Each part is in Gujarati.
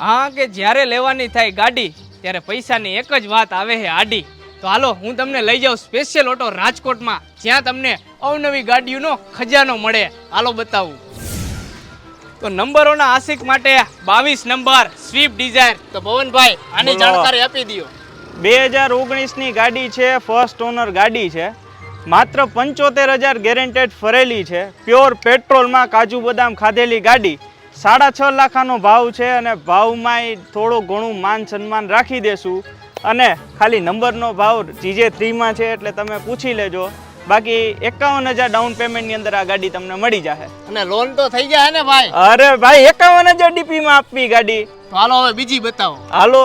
હા કે જ્યારે લેવાની થાય ગાડી ત્યારે પૈસાની એક જ વાત આવે છે આડી. તો હાલો હું તમને લઈ જાઉં સ્પેશિયલ ઓટો રાજકોટમાં જ્યાં તમને અવનવી ગાડીઓનો ખજાનો મળે. હાલો બતાવું. તો નંબરોના આશિક માટે બાવીસ નંબર સ્વિફ્ટ ડિઝાયર તો ભવનભાઈ આની જાણકારી આપી દો બે હજાર ઓગણીસની ગાડી છે ફર્સ્ટ ઓનર ગાડી છે. માત્ર પંચોતેર હજાર ગેરેન્ટેડ ફરેલી છે. પ્યોર પેટ્રોલમાં કાજુ બદામ ખાધેલી ગાડી. સાડા છ લાખાનો ભાવ છે અને ભાવમાંય થોડું ઘણું માન સન્માન રાખી દેશું. અને ખાલી નંબરનો ભાવ જીજે થ્રીમાં છે એટલે તમે પૂછી લેજો. બાકી એકાવન હજાર ડાઉન પેમેન્ટની અંદર આ ગાડી તમને મળી જશે અને લોન તો થઈ જાય ને ભાઈ? અરે ભાઈ એકાવન હજાર ડીપીમાં આપવી ગાડી. તો હાલો હવે બીજી બતાવો. હાલો.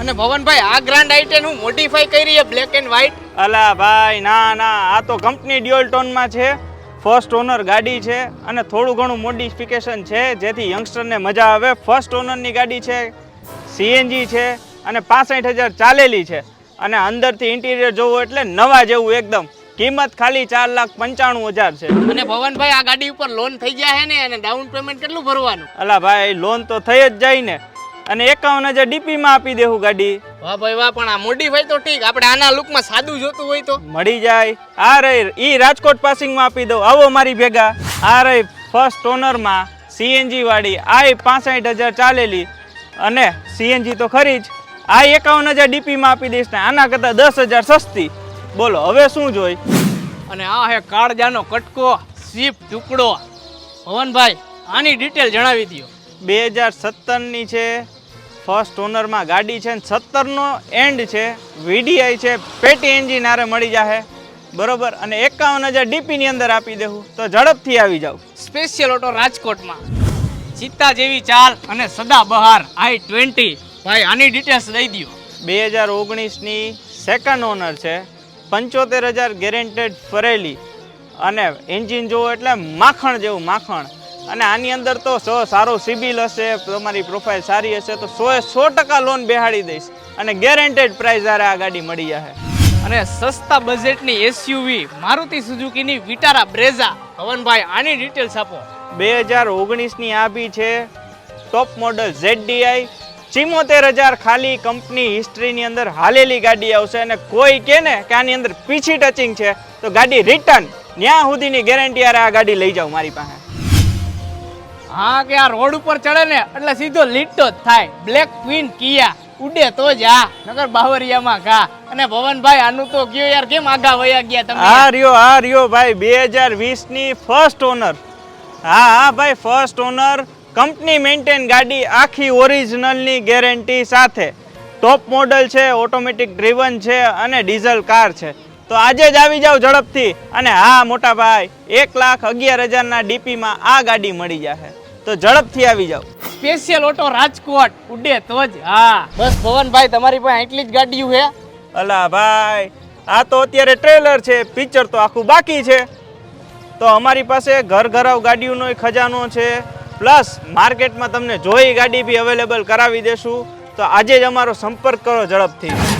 અને ભવનભાઈ આ ગ્રાન્ડ આઈટેન હું મોડિફાઈ કરી છે બ્લેક એન્ડ વ્હાઈટ અલા ભાઈ ના ના આ તો કંપની ડ્યુઅલ ટોનમાં છે. ફર્સ્ટ ઓનર ગાડી છે અને થોડું ઘણું મોડિફિકેશન છે જેથી યંગસ્ટરને મજા આવે. ફર્સ્ટ ઓનરની ગાડી છે સીએનજી છે અને પાસઠ હજાર ચાલેલી છે. અને અંદરથી ઇન્ટિરિયર જોવું એટલે નવા જેવું એકદમ. કિંમત ખાલી ચાર લાખ પંચાણું હજાર છે. અને ભવનભાઈ આ ગાડી ઉપર લોન થઈ ગયા છે ને? અને ડાઉન પેમેન્ટ કેટલું ભરવાનું? અલા ભાઈ લોન તો થઈ જ જાય ને. અને એકાવન હજાર ડીપીમાં આપી દેવું ગાડી. વાહ ભાઈ વાહ પણ આ મોડીફાઈ તો ઠીક. આપણે આના લુકમાં સાદું જોતું હોય તો. મળી જાય. આ રહી ઈ રાજકોટ પાસિંગમાં આપી દઉં. આવો મારી ભેગા. આ રહી ફર્સ્ટ ઓનરમાં સીએનજી વાળી. આ પાસઠ હજાર ચાલેલી. અને સીએનજી તો ખરી જ. આ એકાવન હજાર ડીપીમાં આપી દઈશ ને આના કરતાં દસ હજાર સસ્તી. બોલો હવે શું જોઈ? અને આ હે કાળજાનો કટકો સીપ ટુકડો. ભવનભાઈ આની ડિટેલ જણાવી દો બે હજાર સત્તરની છે. ફર્સ્ટ ઓનરમાં ગાડી છે સત્તરનો એન્ડ છે. વીડીઆઈ છે પેટી એન્જિન આરે મળી જાહે. બરોબર? અને એકાવન હજાર ડીપીની અંદર આપી દેવું તો ઝડપથી આવી જાવ. સ્પેશિયલ ઓટો રાજકોટમાં. ચિત્તા જેવી ચાલ અને સદા બહાર. I twenty. ભાઈ આની ડિટેલ્સ દઈ દો બે હજાર ઓગણીસની સેકન્ડ ઓનર છે. પંચોતેર હજાર ગેરેન્ટેડ ફરેલી. અને એન્જિન જોવો એટલે માખણ જેવું માખણ. અને આની અંદર તો સો સારો સિબિલ હશે તમારી પ્રોફાઇલ સારી હશે તો સો સો ટકા લોન બેહાડી દઈશ અને ગેરેન્ટેડ પ્રાઇસ આરે આ ગાડી મળી જશે. અને સસ્તા બજેટની એસયુવી મારુતિ સુઝુકીની વિટારા બ્રેઝા. હવનભાઈ આની ડિટેલ્સ આપો. બે હજાર ઓગણીસની આ બી છે ટોપ મોડલ ઝેડડીઆઈ. ચિમોતેર હજાર ખાલી કંપની હિસ્ટ્રીની અંદર હાલેલી ગાડી આવશે અને કોઈ કે ને કે આની અંદર પીછી ટચિંગ છે તો ગાડી રિટર્ન ત્યાં સુધીની ગેરંટી આ ગાડી લઈ જાઓ મારી પાસે. હા કે આ રોડ ઉપર ચડે ને એટલે સીધો લીટો જ થાય. બ્લેક ક્વીન કિયા. ઉડે તો જ આ. નગર બાવરિયામાં ઘા. અને ભવનભાઈ, આનું તો કયો યાર કેમ આગા વયા ગયા તમે? હા રિયો હા રિયો ભાઈ બે હજાર વીસની ફર્સ્ટ ઓનર હા હા ભાઈ ફર્સ્ટ ઓનર કંપની મેન્ટેન ગાડી આખી ઓરિજિનલની ગેરંટી સાથે. ટોપ મોડલ છે ઓટોમેટિક ડ્રીવન છે અને ડીઝલ કાર છે. તો આજે જ આવી જાઓ ઝડપથી. અને હા, મોટા ભાઈ, એક લાખ અગિયાર હજારના ડીપીમાં આ ગાડી મળી જશે તો ઝડપથી આવી જાઓ. સ્પેશિયલ ઓટો રાજકોટ ઉડે તો જ હા. બસ ભવનભાઈ તમારી પાસે એટલી જ ગાડીઓ છે? અલા ભાઈ આ તો અત્યારે ટ્રેલર છે પિક્ચર તો આખું બાકી છે. તો અમારી પાસે ઘર ઘરાવ ગાડીઓનો ખજાનો છે. પ્લસ માર્કેટમાં તમને જોઈ ગાડી બી અવેલેબલ કરાવી દેશું. તો આજે જ અમારો સંપર્ક કરો ઝડપથી.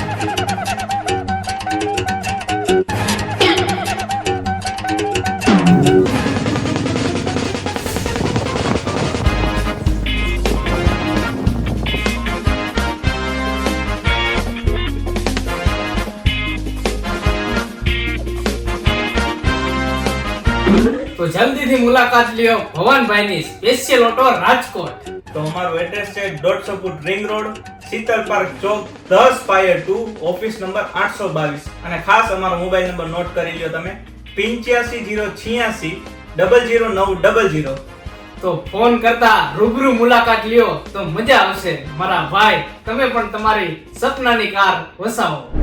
તો જલ્દીથી મુલાકાત લ્યો ભવનભાઈની સ્પેશિયલ ઓટો રાજકોટ. તો અમારો એડ્રેસ છે દોઢસો foot ring road Shital park ચોક દસ ફાયર ટુ ઓફિસ નંબર આઠસો બાવીસ. અને ખાસ અમારો મોબાઈલ નંબર નોટ કરી લ્યો તમે પિંચ્યાસી જીરો છિયાસી ડબલ જીરો નવ ડબલ જીરો તો ફોન કરતા રૂબરૂ મુલાકાત લ્યો તો મજા આવશે. મારા ભાઈ તમે પણ તમારી સપનાની કાર વસાવો.